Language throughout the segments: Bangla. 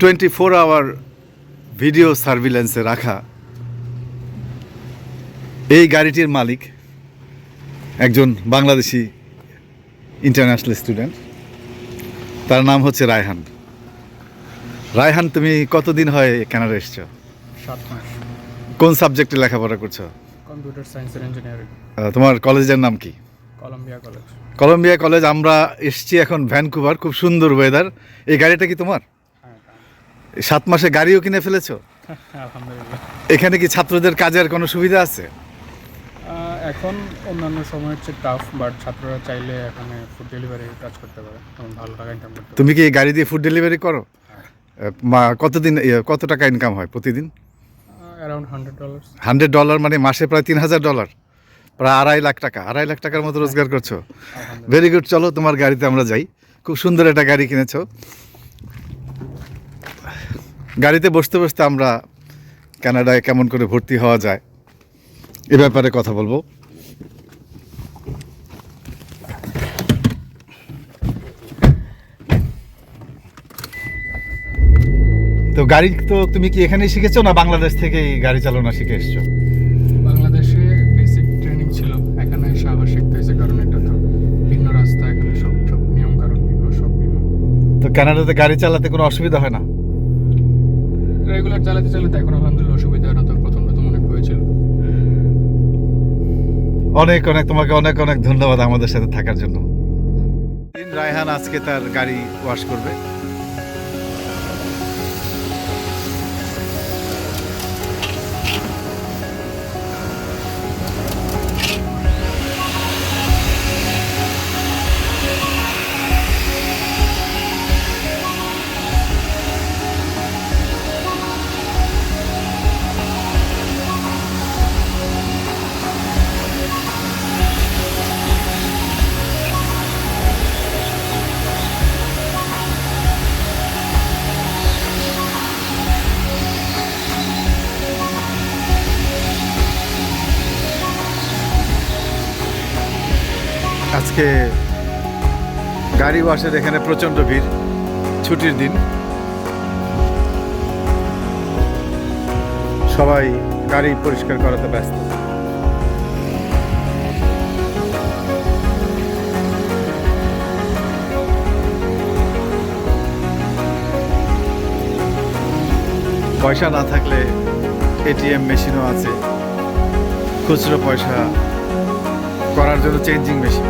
টোয়েন্টি ফোর আওয়ার ভিডিও সার্ভিলেন্সে রাখা। এই গাড়িটির মালিক একজন বাংলাদেশি ইন্টারন্যাশনাল স্টুডেন্ট তার নাম হচ্ছে রায়হান। রায়হান তুমি কতদিন হয় কানাডা এসছো? সাত মাস। কোন সাবজেক্টে লেখাপড়া করছ? কম্পিউটার সায়েন্স ইঞ্জিনিয়ারিং তোমার কলেজের নাম কি? কলম্বিয়া কলেজ কলম্বিয়া কলেজ আমরা এসছি এখন ভ্যানকুভার খুব সুন্দর ওয়েদার এই গাড়িটা কি তোমার? সাত মাসে গাড়িও কিনে ফেলেছো? আলহামদুলিল্লাহ। এখানে কি ছাত্রদের কাজের কোনো সুবিধা আছে? এখন অন্যান্য সময় হচ্ছে টাফ বাট ছাত্ররা চাইলে এখানে ফুড ডেলিভারি কাজ করতে পারে ভালো টাকা ইনকাম করতে তুমি কি গাড়ি দিয়ে ফুড ডেলিভারি করো? হ্যাঁ। কতদিন ইয়ে, কত টাকা ইনকাম হয় প্রতিদিন? Around hundred dollars hundred dollar মানে মাসে প্রায় তিন হাজার ডলার প্রায় আড়াই লাখ টাকা আড়াই লাখ টাকার মতো রোজগার করছ। ভেরি গুড চলো তোমার গাড়িতে আমরা যাই। খুব সুন্দর একটা গাড়ি কিনেছো। গাড়িতে বসতে বসতে আমরা কানাডায় কেমন করে ভর্তি হওয়া যায় এ ব্যাপারে কথা বলব। তো গাড়ি তো তুমি কি এখানেই শিখেছো না বাংলাদেশ থেকে গাড়ি চালানো শিখে এসছো? বাংলাদেশে বেসিক ট্রেনিং ছিল। এখানে এসে আবার শিখতে হয়েছে কারণ এটা তো ভিন্ন রাস্তা এখানে সব সব নিয়ম কারণ ভিন্ন সব ভিন্ন। তো কানাডাতে গাড়ি চালাতে কোনো অসুবিধা হয় না? রেগুলার চালাতে চালাতে এখন আলহামদুলিল্লাহ অসুবিধা হয় না তো প্রথম প্রথম অনেক হয়েছিল অনেক অনেক তোমাকে অনেক অনেক ধন্যবাদ আমাদের সাথে থাকার জন্য। রায়হান আজকে তার গাড়ি ওয়াশ করবে। আজকে গাড়ি ওয়াশের এখানে প্রচণ্ড ভিড়, ছুটির দিন। সবাই গাড়ি পরিষ্কার করাতে ব্যস্ত। পয়সা না থাকলে এটিএম মেশিনও আছে। খুচরো পয়সা করার জন্য চেঞ্জিং মেশিন।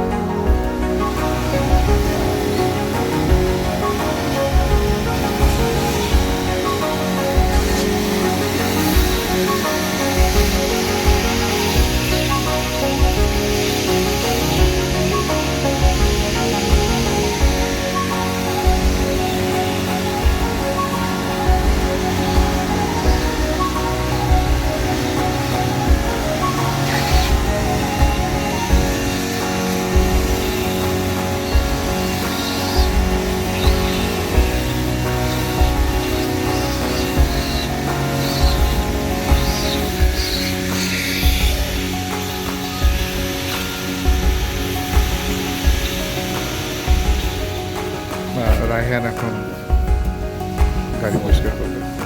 রায়হান এখন গাড়ি পরিষ্কার করবে